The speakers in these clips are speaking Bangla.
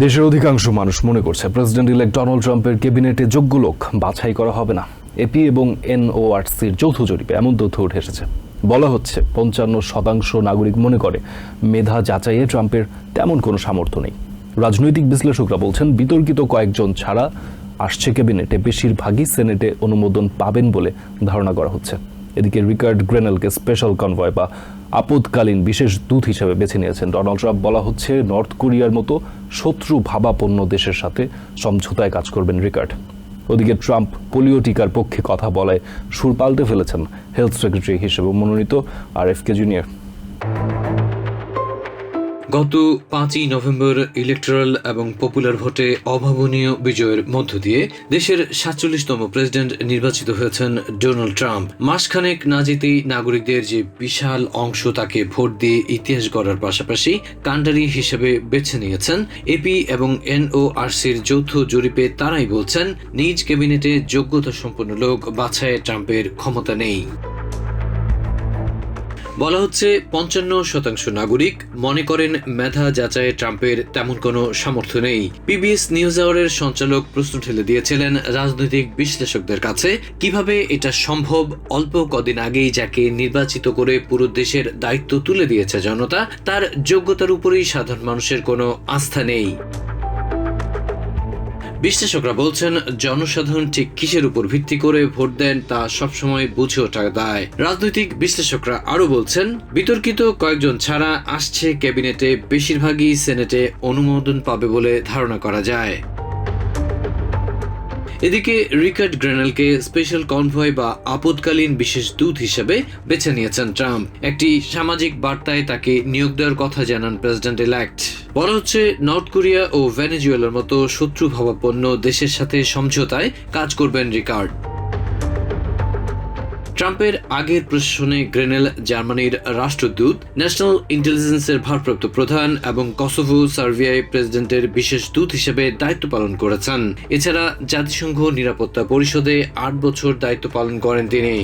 দেশের অধিকাংশ মানুষ মনে করছে প্রেসিডেন্ট ইলেক্ট ডোনাল্ড ট্রাম্পের ক্যাবিনেটে যোগ্য লোক বাছাই করা হবে না। এপি এবং এনওআরসির যৌথ জরিপে এমন তথ্য উঠে এসেছে। বলা হচ্ছে পঞ্চান্ন শতাংশ নাগরিক মনে করে মেধা যাচাইয়ে ট্রাম্পের তেমন কোনো সামর্থ্য নেই। রাজনৈতিক বিশ্লেষকরা বলছেন, বিতর্কিত কয়েকজন ছাড়া আসছে ক্যাবিনেটে, বেশিরভাগই সেনেটে অনুমোদন পাবেন বলে ধারণা করা হচ্ছে। এদিকে রিকার্ড গ্রেনেলকে স্পেশাল কনভয় বা আপদকালীন বিশেষ দূত হিসেবে বেছে নিয়েছেন ডোনাল্ড ট্রাম্প। বলা হচ্ছে, নর্থ কোরিয়ার মতো শত্রু ভাবাপন্ন দেশের সাথে সমঝোতায় কাজ করবেন রিকার্ড। ওদিকে ট্রাম্প পোলিও টিকার পক্ষে কথা বলায় সুর পাল্টে ফেলেছেন হেলথ সেক্রেটারি হিসেবে মনোনীত আর এফ কে জুনিয়র। গত পাঁচই নভেম্বর ইলেকট্রাল এবং পপুলার ভোটে অভাবনীয় বিজয়ের মধ্য দিয়ে দেশের সাতচল্লিশতম প্রেসিডেন্ট নির্বাচিত হয়েছেন ডোনাল্ড ট্রাম্প মাসখানেক না যেতেই নাগরিকদের যে বিশাল অংশ তাকে ভোট দিয়ে ইতিহাস গড়ার পাশাপাশি কান্ডারি হিসেবে বেছে নিয়েছেন। এপি এবং এনওআরসির যৌথ জরিপে তারাই বলছেন, নিজ ক্যাবিনেটে যোগ্যতা সম্পন্ন লোক বাছাইয়ে ট্রাম্পের ক্ষমতা নেই। বলা হচ্ছে পঞ্চান্ন শতাংশ নাগরিক মনে করেন মেধা যাচাইয়ে ট্রাম্পের তেমন কোনো সামর্থ্য নেই। পিবিএস নিউজ আওয়ারের সঞ্চালক প্রশ্ন ঠেলে দিয়েছিলেন রাজনৈতিক বিশ্লেষকদের কাছে, কীভাবে এটা সম্ভব? অল্প কদিন আগেই যাকে নির্বাচিত করে পুরো দেশের দায়িত্ব তুলে দিয়েছে জনতা, তার যোগ্যতার উপরেই সাধারণ মানুষের কোনো আস্থা নেই। বিশ্লেষকরা বলছেন, জনসাধারণ ঠিক কিসের উপর ভিত্তি করে ভোট দেন তা সবসময় বুঝে ওঠা দায়। রাজনৈতিক বিশ্লেষকরা আরও বলছেন, বিতর্কিত কয়েকজন ছাড়া আসছে ক্যাবিনেটে, বেশিরভাগই সেনেটে অনুমোদন পাবে বলে ধারণা করা যায়। এদিকে রিকার্ড গ্রেনালকে স্পেশাল কনভয় বা আপদকালীন বিশেষ দূত হিসেবে বেছে নিয়েছেন ট্রাম্প। একটি সামাজিক বার্তায় তাকে নিয়োগ দেওয়ার কথা জানান প্রেসিডেন্ট ইলেক্ট বলা হচ্ছে, নর্থ কোরিয়া ও ভেনেজুয়েলার মতো শত্রু ভাবাপন্ন দেশের সাথে সমঝোতায় কাজ করবেন রিকার্ড। ট্রাম্পের আগের প্রশাসনে গ্রেনেল জার্মানির রাষ্ট্রদূত, ন্যাশনাল ইন্টেলিজেন্সের ভারপ্রাপ্ত প্রধান এবং কসোভো সার্বিয়ায় প্রেসিডেন্টের বিশেষ দূত হিসেবে দায়িত্ব পালন করেছেন। এছাড়া জাতিসংঘ নিরাপত্তা পরিষদে আট বছর দায়িত্ব পালন করেন তিনি।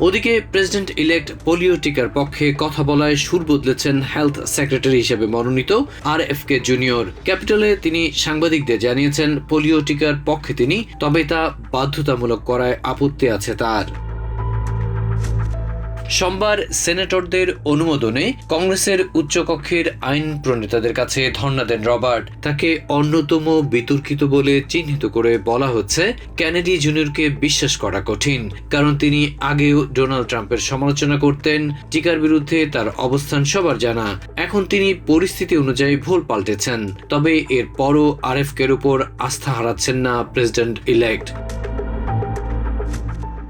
ওদিকে প্রেসিডেন্ট ইলেক্ট পোলিও টিকার পক্ষে কথা বলায় সুর বদলেছেন হেলথ সেক্রেটারি হিসেবে মনোনীত আর এফ কে জুনিয়র। ক্যাপিটালে তিনি সাংবাদিকদের জানিয়েছেন, পোলিও টিকার পক্ষে তিনি, তবে তা বাধ্যতামূলক করায় আপত্তি আছে তার। সোমবার সেনেটরদের অনুমোদনে কংগ্রেসের উচ্চকক্ষের আইন প্রণেতাদের কাছে ধর্ণা দেন রবার্ট। তাকে অন্যতম বিতর্কিত বলে চিহ্নিত করে বলা হচ্ছে ক্যানেডি জুনিয়রকে বিশ্বাস করা কঠিন, কারণ তিনি আগেও ডোনাল্ড ট্রাম্পের সমালোচনা করতেন, টিকার বিরুদ্ধে তার অবস্থান সবার জানা। এখন তিনি পরিস্থিতি অনুযায়ী ভুল পাল্টেছেন, তবে এর পরও আরএফকের উপর আস্থা হারাচ্ছেন না president elect